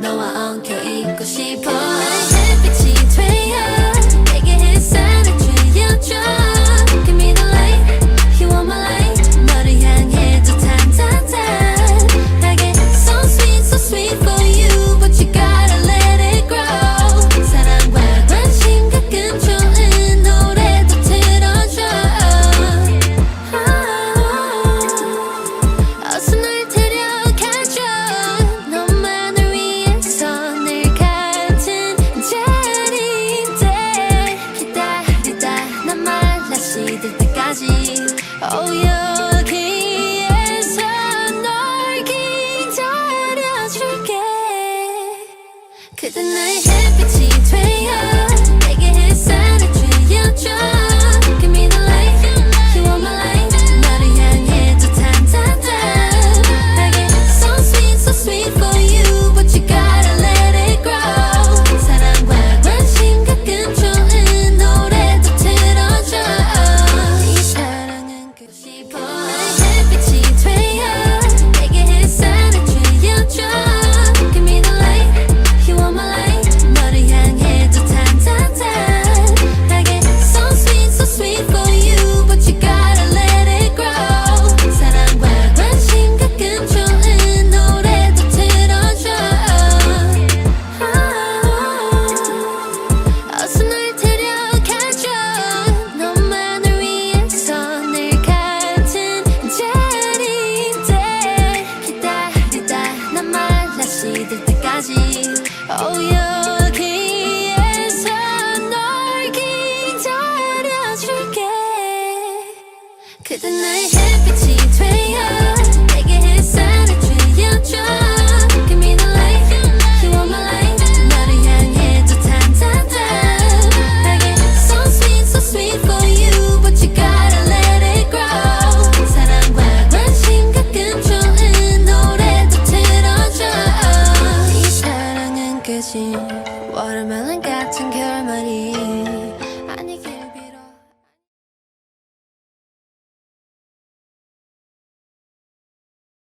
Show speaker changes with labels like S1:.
S1: 너와 여기에서 널 기다려줄게. 그댄 나의 햇빛이 되어 그댄 나의 햇빛이 마치 워터멜론 같은 결말이